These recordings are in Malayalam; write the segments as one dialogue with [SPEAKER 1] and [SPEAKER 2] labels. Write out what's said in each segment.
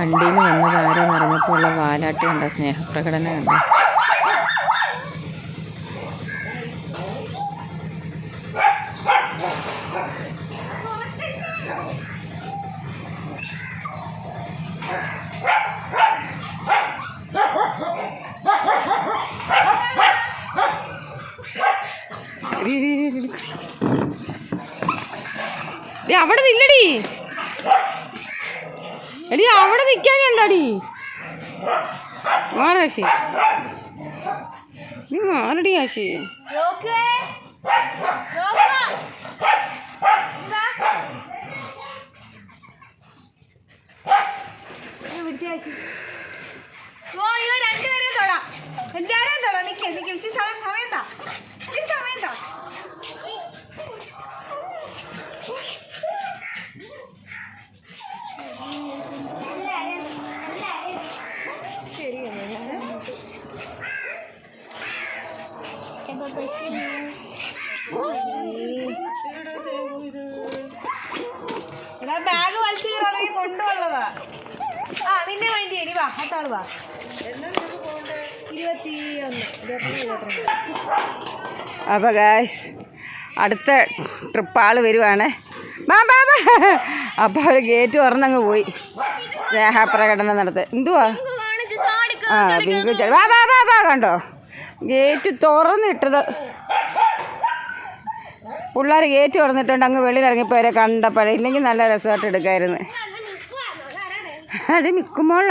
[SPEAKER 1] വണ്ടിയിൽ വന്നത് ആരെന്ന് ഉള്ള വാലാട്ടി കണ്ട സ്നേഹപ്രകടനം കണ്ട. അവിടെ നിൽക്കാനല്ലടി മാറാശി നീ മാറടി ആശി.
[SPEAKER 2] രണ്ടുപേരും തൊടാം. എല്ലാരും തൊടാം. നിക്ക് ഇച്ചിരി സമയം സമയം താ സമയം താ ആ നിന്നെ വേണ്ടി ഇനി വാ അത്താൾ വാ. ഇരുപത്തി
[SPEAKER 1] ഗായ്സ് അടുത്ത ട്രിപ്പ് വരുവാണ്. ബാ ബാ ബാ. ഗേറ്റ് തുറന്നങ്ങ് പോയി. സ്നേഹപ്രകടനം നടത്ത്. എന്തുവാ? ആ പിങ്ക് ചെ- വാ വാ വാ കണ്ടോ? ഗേറ്റ് തുറന്നിട്ടത്. പിള്ളേർ ഗേറ്റ് തുറന്നിട്ടുണ്ട് അങ്ങ് വെളിയിൽ ഇറങ്ങിയപ്പോൾ അവരെ കണ്ടപ്പോഴേ. ഇല്ലെങ്കിൽ നല്ല രസമായിട്ട് എടുക്കായിരുന്നു. അത് മിക്കുമോള.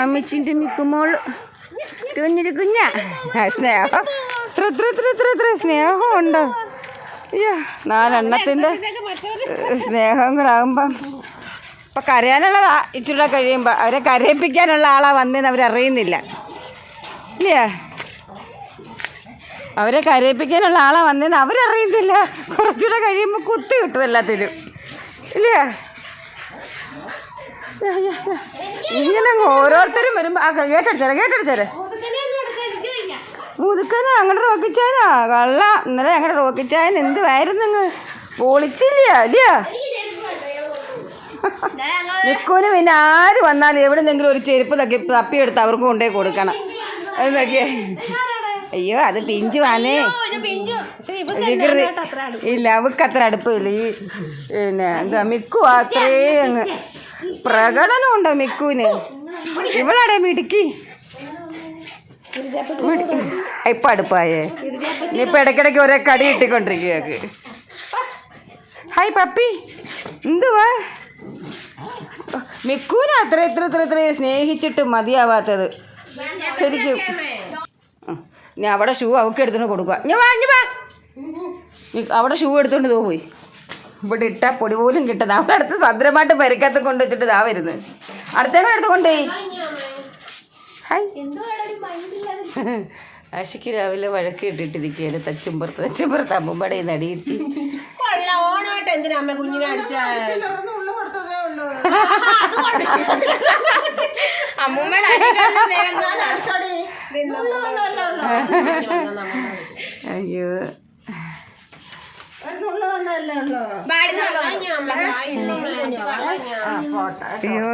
[SPEAKER 1] അമ്മച്ചിന്റെ മിക്കുമോൾ. കുഞ്ഞിരി കുഞ്ഞ സ്നേഹം. ഇത്ര ഇത്ര ഇത്ര ഇത്ര ഇത്ര സ്നേഹമുണ്ടോ. അയ്യോ നാലെണ്ണത്തിന്റെ സ്നേഹം കൂടെ ആകുമ്പം ഇപ്പം കരയാനുള്ളതാ. ഇച്ചിരി കഴിയുമ്പോൾ അവരെ കരയിപ്പിക്കാനുള്ള ആളാ വന്നതെന്ന് അവരറിയുന്നില്ല. ഇല്ലേ? അവരെ കരയിപ്പിക്കാനുള്ള ആളാ വന്നതെന്ന് അവരറിയുന്നില്ല. കുറച്ചുകൂടെ കഴിയുമ്പോൾ കുത്തി കിട്ടും എല്ലാത്തിലും. ഇല്ലേ? ഇങ്ങനെ ഓരോരുത്തരും വരുമ്പോൾ ആ കേട്ടടിച്ചാലേ കേട്ടടിച്ചാലേ മുതുക്കനോ അങ്ങോട്ട് റോക്കിച്ചാനാ? കള്ള. ഇന്നലെ അങ്ങനെ റോക്കിച്ചായൻ എന്തുവായിരുന്നു അങ്ങ് പൊളിച്ചില്ല അല്ലയോ മിക്കൂന് പിന്നെ ആര് വന്നാലും എവിടെന്നെങ്കിലും ഒരു ചെരുപ്പ് തക്കി തപ്പിയെടുത്ത് അവർക്ക് കൊണ്ടേ കൊടുക്കണം. അത് നോക്കിയേ അയ്യോ അത് പിഞ്ചു വാനേ വികൃതി. ഇല്ല അവക്ക് അത്ര അടുപ്പില്ല. ഈ പിന്നെ എന്താ മിക്കു അത്രേ അങ്ങ് പ്രകടനം ഉണ്ടോ മിക്കുവിന്? ഇവളാടെ മിടുക്കി. ഇപ്പൊ അടുപ്പായേ. ഇനിയിപ്പൊ ഇടയ്ക്കിടയ്ക്ക് ഒരേ കടി കിട്ടിക്കൊണ്ടിരിക്കുകയൊക്കെ. Hi puppy. എന്തുവാ? മിക്കൂന അത്ര ഇത്ര ഇത്ര ഇത്ര സ്നേഹിച്ചിട്ട് മതിയാവാത്തത്. ശരിക്കും. ഞാൻ അവിടെ ഷൂ അവൾക്ക് എടുത്തോണ്ട് കൊടുക്കുക ഞാൻ വാ അവിടെ ഷൂ എടുത്തോണ്ട് തോ പോയി. ഇവിടെ ഇട്ട പൊടി പോലും കിട്ടുന്നത് അവിടെ അടുത്ത് ഭദ്രമായിട്ട് പരിക്കത്ത് കൊണ്ട് വെച്ചിട്ട് ഇതാ വരുന്നത് അടുത്തേക്ക് എടുത്ത് കൊണ്ടുപോയി ഹായ്. ആഷിക്ക് രാവിലെ വഴക്ക് ഇട്ടിട്ടിരിക്കുകയാണ് തച്ചുമ്പുറത്ത് തച്ചുമ്പുറത്ത് അമ്മുമ്പടെ നടിയിട്ട്
[SPEAKER 2] കൊള്ള ഓണമായിട്ട് എന്തിനാ അമ്മ കുഞ്ഞിനെ അടിച്ചാ?
[SPEAKER 1] അയ്യോ. അയ്യോ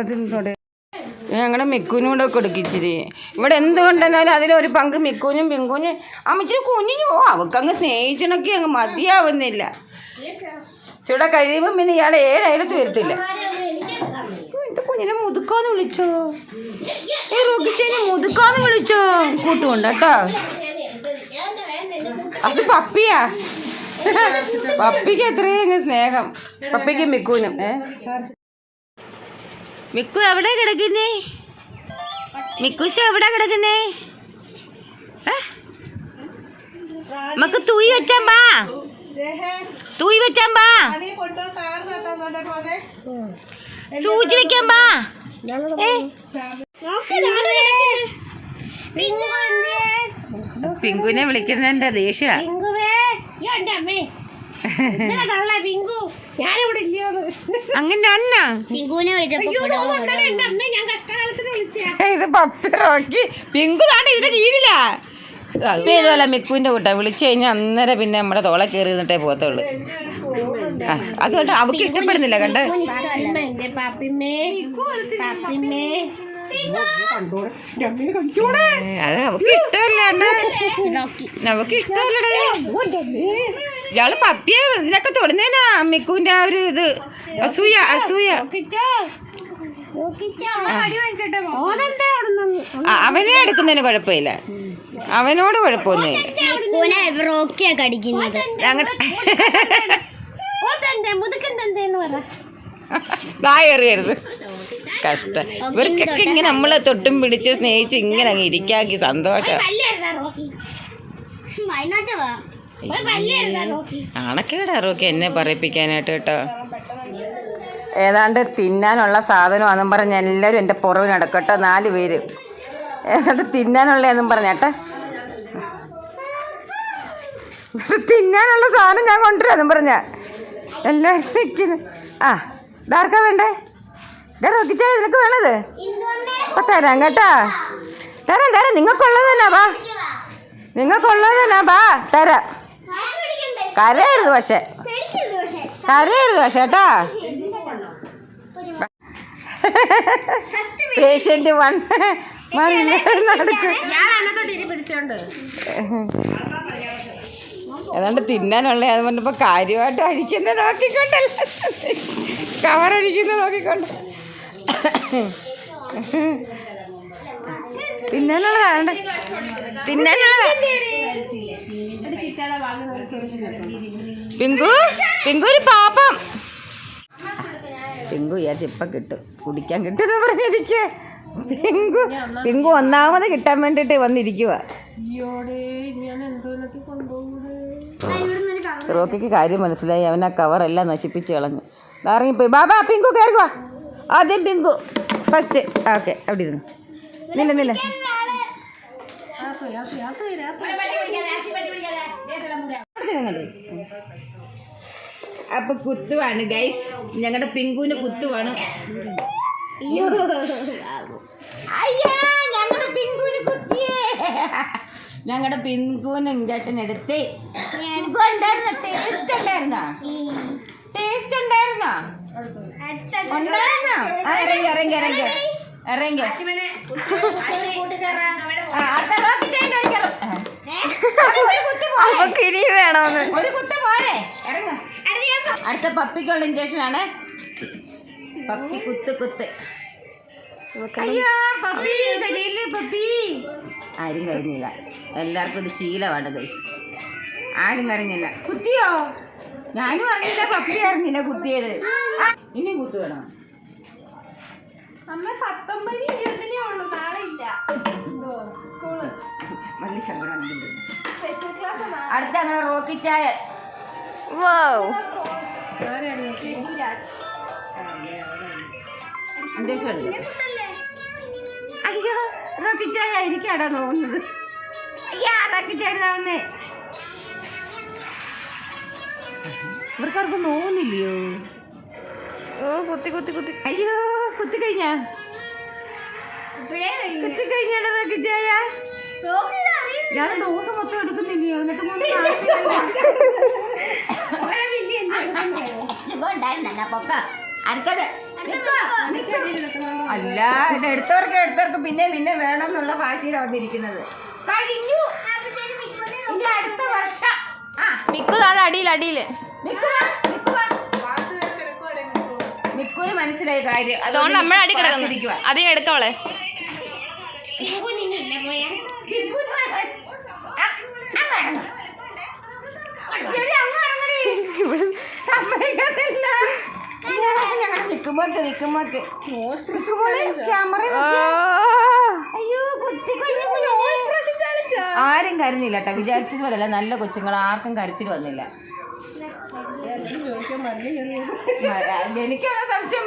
[SPEAKER 1] ഞങ്ങളുടെ മിക്കുനും കൂടെ കൊടുക്കിച്ചിരി ഇവിടെ എന്തുകൊണ്ടെന്നാലും അതിലൊരു പങ്ക് മിക്കുനും പിങ്കുനും അമ്മച്ചിരി കുഞ്ഞിനും ഓ അവക്കങ്ങ് സ്നേഹിച്ചണൊക്കെ അങ്ങ് മതിയാവുന്നില്ല. ഇവിടെ കഴിയുമ്പോൾ പിന്നെ ഇയാളെ ഏഴായിരത്ത് വരത്തില്ല. എന്റെ കുഞ്ഞിനെ മുതുക്കാന്ന് വിളിച്ചോ? ഈ റോക്കിച്ചേനെ മുതുക്കാന്ന് വിളിച്ചോ? കൂട്ടുകൊണ്ട് കേട്ടോ. അത് പപ്പിയാ. പപ്പിക്ക് എത്രയും സ്നേഹം. പപ്പിക്കും മിക്കുവിനും ഏ? മിക്കു എവിടെ കിടക്കുന്നേ? മിക്കുശ എവിടെ കിടക്കുന്നേ? നമുക്ക് തൂയി വെച്ചാമ്പാ തൂയി വെച്ചാമ്പാ സൂചി വെക്കാമ്പാ പിങ്കുവിനെ പിങ്കുനെ വിളിക്കുന്നതിന്റെ ദേഷ്യ. ഇത് പിങ്കു താണ്ട് ഇതിന്റെ ഇതുപോലെ മിക്കുവിന്റെ കൂട്ടാ. വിളിച്ചു കഴിഞ്ഞാൽ അന്നേരം പിന്നെ നമ്മുടെ തോളെ കയറി നിന്നിട്ടേ പോകത്തുള്ളൂ. അതുകൊണ്ട് അവക്ക് ഇഷ്ടപ്പെടുന്നില്ല കണ്ട്?
[SPEAKER 2] എന്റെ പാപ്പിമ്മേ? പാപ്പിമ്മേ?
[SPEAKER 1] അത് നമുക്ക് ഇഷ്ടമല്ല നമുക്ക് ഇഷ്ടമല്ലടേ. ഇയാൾ പപ്പിയെ ഇതിനൊക്കെ തൊടുന്നേനാ മിക്കുവിന്റെ ആ ഒരു ഇത്. അസൂയ അസൂയ. അവനെ എടുക്കുന്നതിന് കുഴപ്പമില്ല. അവനോട് കുഴപ്പമൊന്നുമില്ല
[SPEAKER 3] റോക്കിയാ കടിക്കുന്നത്.
[SPEAKER 2] പറ.
[SPEAKER 1] തായറിയരുത് കഷ്ടം. ഇവർക്കൊക്കെ ഇങ്ങനെ നമ്മളെ തൊട്ടും പിടിച്ച് സ്നേഹിച്ച് ഇങ്ങനെ അങ്ങ് ഇരിക്കാക്കി സന്തോഷം.
[SPEAKER 2] റോക്കി.
[SPEAKER 1] ആണക്കേടാ റോക്കി എന്നെ പറയിപ്പിക്കാനായിട്ട് കേട്ടോ. ഏതാണ്ട് തിന്നാനുള്ള സാധനമാണെന്നും പറഞ്ഞ് എല്ലാവരും എന്റെ പുറവിൽ നടക്കട്ടോ നാല് പേര്. ഏതാണ്ട് തിന്നാനുള്ളതെന്നും പറഞ്ഞേട്ടെ തിന്നാനുള്ള സാധനം ഞാൻ കൊണ്ടുവരാമെന്നും പറഞ്ഞ. എല്ലാവരും നിൽക്കുന്നു. ആ. ഇതാർക്കാ വേണ്ടേ? ഇതാ റോക്കിച്ചാ ഇതിലൊക്കെ വേണത്? തരാം കേട്ടാ. തരാം തരാം. നിങ്ങൾക്കുള്ളത് തന്നെ വാ. നിങ്ങൾക്കുള്ളത് തന്നെ ബാ തരാം. കരയരുത് പക്ഷേ. കരയരുത് പക്ഷേ കേട്ടാ. പേഷ്യന്റ് വൺ ഏതാണ്ട് തിന്നാനുള്ള അത് പറഞ്ഞപ്പോ കാര്യമായിട്ട് അഴിക്കുന്നത് നോക്കിക്കൊണ്ടല്ല. കവർ അഴിക്കുന്നത് നോക്കിക്കൊണ്ട് തിന്നാനുള്ളതാണ് തിന്നാനുള്ളതാ പിങ്കു പിങ്കു ഒരു പാപം പിങ്കു വിചാരിച്ചു ഇപ്പം കിട്ടും. കുടിക്കാൻ കിട്ടുമെന്ന് പറഞ്ഞിരിക്കുക പിങ്കു പിങ്കു ഒന്നാമത് കിട്ടാൻ വേണ്ടിയിട്ട് വന്നിരിക്കുക റോക്കിക്ക് കാര്യം മനസ്സിലായി. അവൻ ആ കവറെല്ലാം നശിപ്പിച്ച് കളഞ്ഞു. ഇറങ്ങിപ്പോയി ബാബാ പിങ്കു കയറി വാ. ആദ്യം പിങ്കു. First okay. അവിടെ ഇരുന്നു. നില്ല നില്ല. അപ്പൊ കുത്തുവാണ് ഗൈസ് ഞങ്ങളുടെ പിങ്കുവിന് കുത്തുവാണ്. അയ്യാ ഞങ്ങളുടെ പിങ്കുവിന് കുത്തിയേ. ഞങ്ങളുടെ പിങ്കുവിന് ഇഞ്ചക്ഷൻ എടുത്ത്. സുഖം ഉണ്ടായിരുന്ന? ടേസ്റ്റ് ഉണ്ടായിരുന്ന? ടേസ്റ്റ് ഉണ്ടായിരുന്ന? ഉണ്ടായിരുന്ന? ഇറങ്ങി ഇറങ്ങി ഇറങ്ങി. ഒരു കുത്ത് പോരെ? ഇറങ്ങ. അടുത്ത പപ്പിക്കുള്ള ഇഞ്ചക്ഷൻ ആണ്. പപ്പി കുത്ത് കുത്ത്. അയ്യോ പപ്പി പപ്പി. ആരും കഴിഞ്ഞില്ല എല്ലാവർക്കും ഇത് ശീലമാണ് ഗൈസ് ആരും കരഞ്ഞില്ല. കുത്തിയോ? ഞാനും അറിഞ്ഞില്ല പപ്പി അറിഞ്ഞില്ല കുത്തിയത്. ഇനി ഇനിയും കുത്തു വേണം.
[SPEAKER 2] അമ്മ പത്തൊമ്പത് ഇരുപതിനേ ഉള്ളൂ നാളെ ഇല്ല. സ്കൂൾ.
[SPEAKER 1] വലിയ ശങ്കരം
[SPEAKER 2] സ്പെഷ്യൽ ക്ലാസ്
[SPEAKER 1] അടുത്ത അങ്ങനെ റോക്കി ചായ അയ്യോ റോക്കി ചായ എനിക്കാടാ തോന്നുന്നത്. അയ്യാ റോക്കി ചായ ഇവർക്കാർക്കും നോവുന്നില്ലയോ?
[SPEAKER 3] ഓ കുത്തി കുത്തി കുത്തി.
[SPEAKER 1] അയ്യോ കുത്തി കഴിഞ്ഞാ? കുത്തി കഴിഞ്ഞാ റോക്കി ചായ ഞാൻ ഡോസ് മൊത്തം എടുക്കുന്നില്ലയോ? എന്നിട്ട് മൂന്ന് അടുത്തത്. അല്ല ഇത് എടുത്തവർക്ക് എടുത്തവർക്ക് പിന്നെ പിന്നെ വേണം എന്നുള്ള ഭാഷയിലാണ് വന്നിരിക്കുന്നത്. കഴിഞ്ഞു. ഇനി അടുത്ത വർഷം. ആ.
[SPEAKER 3] മിക്കതാണ് അടിയിൽ അടിയിൽ.
[SPEAKER 1] മനസ്സിലായി കാര്യം.
[SPEAKER 3] അതുകൊണ്ട് നമ്മൾ അടി
[SPEAKER 1] കാത്തിരിക്കുവാ.
[SPEAKER 3] കിടക്കുന്നു. അധികം എടുക്കവളെ
[SPEAKER 1] ആരും കരുന്നില്ല കേട്ടോ വിചാരിച്ചതുപോലല്ല നല്ല കൊച്ചുങ്ങൾ ആർക്കും കരച്ചിട്ട് വന്നില്ല. എനിക്ക് സംശയം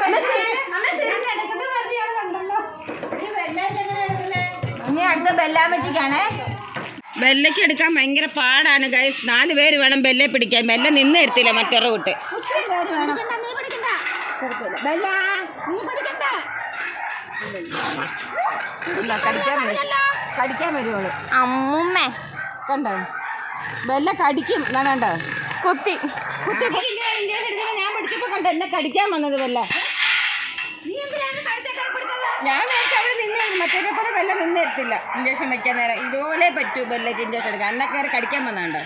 [SPEAKER 1] ഇനി അടുത്ത ബെല്ലാമറ്റിക്കാണേ ബെല്ലയ്ക്ക് എടുക്കാൻ ഭയങ്കര പാടാണ് ഗൈസ് നാല് പേര് വേണം ബെല്ലെ പിടിക്കാൻ. ബെല്ല നിന്ന് എടുത്തില്ല മറ്റൊരു കൂട്ട്. ബെല്ല. നീ പിടിക്കണ്ട. ഇല്ല, കടിക്കാൻ വരുവോൾ.
[SPEAKER 3] അമ്മുമ്മേ.
[SPEAKER 1] കണ്ടോ? ബെല്ല കടിക്കും. എന്നാണ് കണ്ടോ?
[SPEAKER 3] കുത്തി
[SPEAKER 1] കുത്തി ഞാൻ പിടിച്ചപ്പോ കണ്ട എന്നെ കടിക്കാൻ വന്നത് വല്ല? ഞാൻ അവിടെ നിന്ന് മറ്റേ പോലെ വല്ല നിന്നെത്തില്ല ഇഞ്ചക്ഷൻ വെക്കാൻ നേരം ഇതുപോലെ പറ്റൂ വല്ല ഇഞ്ചക്ഷൻ എടുക്കാൻ. എന്നെ കയറി കടിക്കാൻ വന്നാണ്ടോ?